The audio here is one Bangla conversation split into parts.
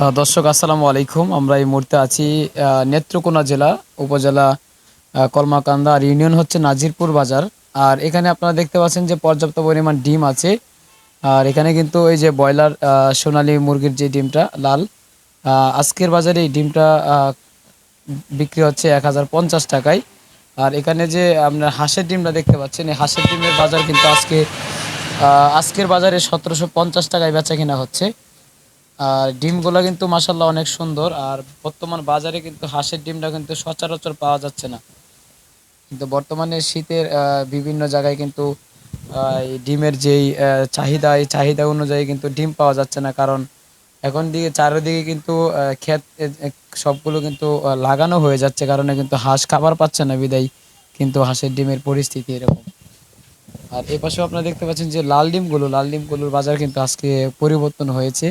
দর্শক, আসসালামু আলাইকুম। আমরা এই মুহূর্তে আছি নেত্রকোনা জেলা, উপজেলা কলমাকান্দা আর ইউনিয়ন হচ্ছে নাজিরপুর বাজার। আর এখানে আপনারা দেখতে পাচ্ছেন যে পর্যাপ্ত পরিমাণ ডিম আছে। আর এখানে কিন্তু এই যে ব্রয়লার সোনালী মুরগির যে ডিমটা, লাল আজকের বাজারে এই ডিমটা বিক্রি হচ্ছে এক হাজার পঞ্চাশ টাকায়। আর এখানে যে আপনার হাঁসের ডিমটা দেখতে পাচ্ছেন, এই হাঁসের ডিমের বাজার কিন্তু আজকে আজকের বাজারে সতেরোশো পঞ্চাশ টাকায় বেচা কিনা হচ্ছে। আর ডিমগুলো কিন্তু মাসাল্লাহ অনেক সুন্দর। আর বর্তমান বাজারে কিন্তু হাঁসের ডিমটা কিন্তু সচরাচর পাওয়া যাচ্ছে না। কিন্তু বর্তমানে শীতের বিভিন্ন জায়গায় কিন্তু ডিমের যেই চাহিদা, এই চাহিদা অনুযায়ী কিন্তু ডিম পাওয়া যাচ্ছে না। কারণ এখন দিকে, চারিদিকে কিন্তু ক্ষেত সবগুলো কিন্তু লাগানো হয়ে যাচ্ছে। কারণে কিন্তু হাঁস খাবার পাচ্ছে না বিদায়। কিন্তু হাঁসের ডিমের পরিস্থিতি এরকম। আর এ পাশেও আপনারা দেখতে পাচ্ছেন যে লাল ডিমগুলো, লাল ডিমগুলোর বাজার কিন্তু আজকে পরিবর্তন হয়েছে।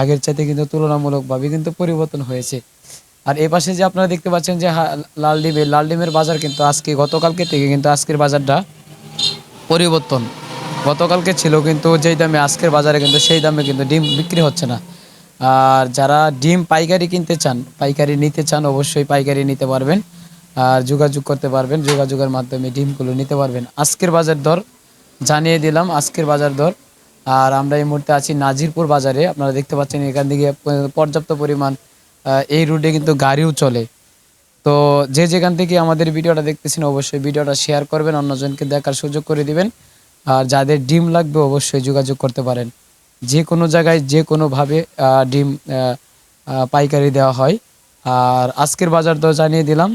আগের চাইতে কিন্তু তুলনামূলকভাবে কিন্তু পরিবর্তন হয়েছে। আর এ পাশে যে আপনারা দেখতে পাচ্ছেন যে লাল ডিমের লাল ডিমের বাজার কিন্তু আজকে, গতকালকে থেকে কিন্তু আজকের বাজারটা পরিবর্তন। গতকালকে ছিল কিন্তু যেই দামে, আজকের বাজারে কিন্তু সেই দামে কিন্তু ডিম বিক্রি হচ্ছে না। আর যারা ডিম পাইকারি কিনতে চান, পাইকারি নিতে চান, অবশ্যই পাইকারি নিতে পারবেন। আর যোগাযোগ করতে পারবেন, যোগাযোগের মাধ্যমে ডিমগুলো নিতে পারবেন। আজকের বাজার দর জানিয়ে দিলাম, আজকের বাজার দর আর আমরা এই মুহূর্তে আছি নাজিরপুর বাজারে। আপনারা দেখতে পাচ্ছেন এখান থেকে পর্যাপ্ত পরিমাণ এই রুটে কিন্তু গাড়িও চলে। তো যে যেখান থেকে আমাদের ভিডিওটা দেখতেছেন অবশ্যই ভিডিওটা শেয়ার করবেন, অন্যজনকে দেখার সুযোগ করে দিবেন। আর যাদের ডিম লাগবে অবশ্যই যোগাযোগ করতে পারেন। যে কোনো জায়গায় যে কোনোভাবে ডিম পাইকারি দেওয়া হয়। আর আজকের বাজার দর জানিয়ে দিলাম।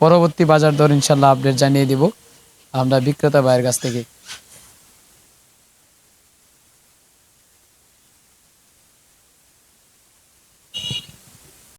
পরবর্তী বাজার দর ইনশাল্লাহ আপডেট জানিয়ে দিব। আমরা বিক্রেতা ভাইয়ের কাছ থেকে।